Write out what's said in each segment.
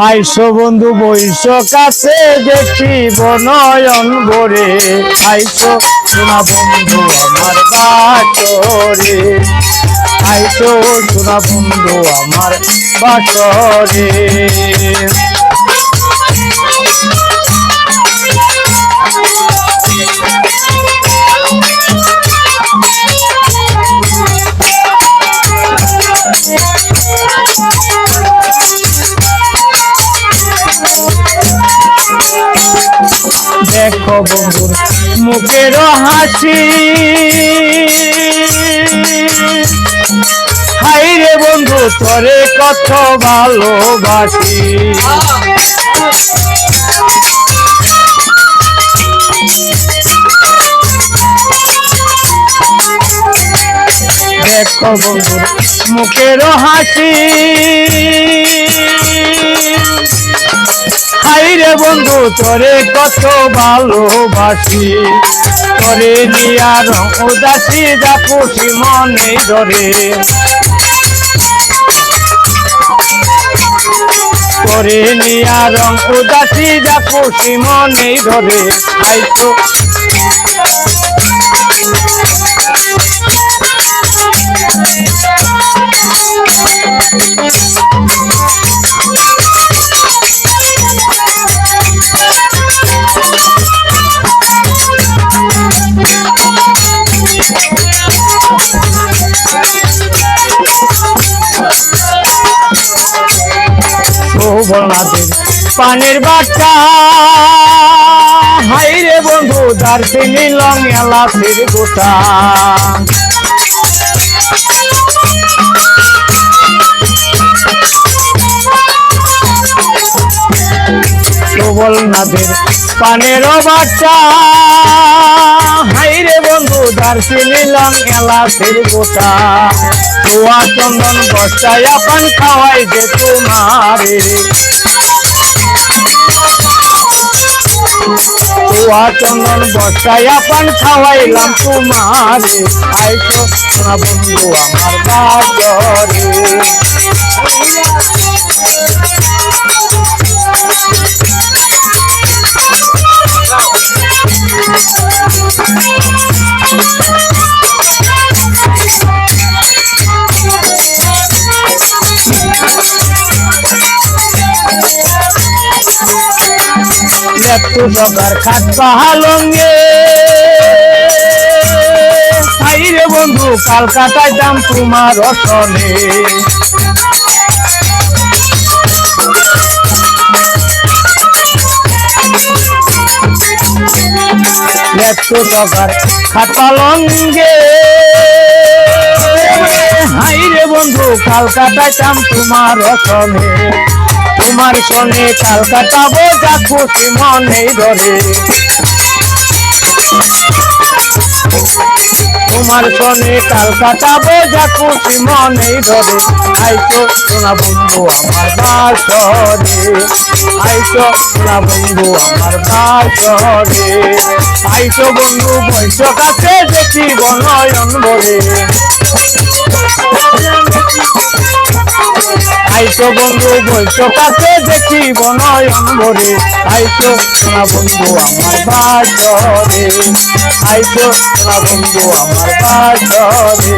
আইসো বন্ধু বৈশ কাছে দেখি বনয়ন ভরে। আইসো সোনা বন্ধু আমার বাসরে। আইসো সোনা বন্ধু আমার বাসরে। বন্ধুর মুখের হাসি। হাই রে বন্ধু তোরে কত ভালোবাসি। দেখো বন্ধুর মুখের হাসি। হাই রে বন্ধু, তোরে কত ভালোবাসি। তোরে নিয়া রং উদাসি, যা পুষি মনে ধরে। করে নিয়া রং উদাসি, যা পুষি মনে ধরে। আইতো শোভনাদের পানের বাচ্চা হাই রে বন্ধু, দার্জিলিং লং এলাচের গোটা। শোভনাদের পানের বাচ্চা হাই রে বন্ধু, দার্জিলিং লং এলাচের গোটা। তোয়া চন্দন বস্তায় পান খাওয়াই যে তোমারে। তোয়া চন্দন বসায় পান খাওয়াইলাম তোমারে। আইসো সোনা বন্ধু আমার বাজরে। একটু জগার খাট পাহালঙ্গে রে বন্ধু, কালকাতায় দাম তোমার রসনে। জগার খাট পালঙ্গে হাই রে বন্ধু দাম তোমার রসনে। তোমার সনে কালকাটাবো যা খুশি মনে ধরে তোমার সনে কালকাটাবো যা খুশি মনে ধরে আইতো সোনা বন্ধু, আমার বাসরে। আইতো সোনা বন্ধু, আমার বাসরে। আইতো বন্ধু বৈশ কাছে দেখি বনয়ন ভরে। আইতো বন্ধু বলছো কাছে দেখি বনয়ন ভরে আইসো সোনা বন্ধু আমার বাজরে আইসো সোনা বন্ধু আমার বাজরে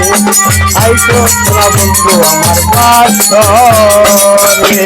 আইসো সোনা বন্ধু আমার বাসরে।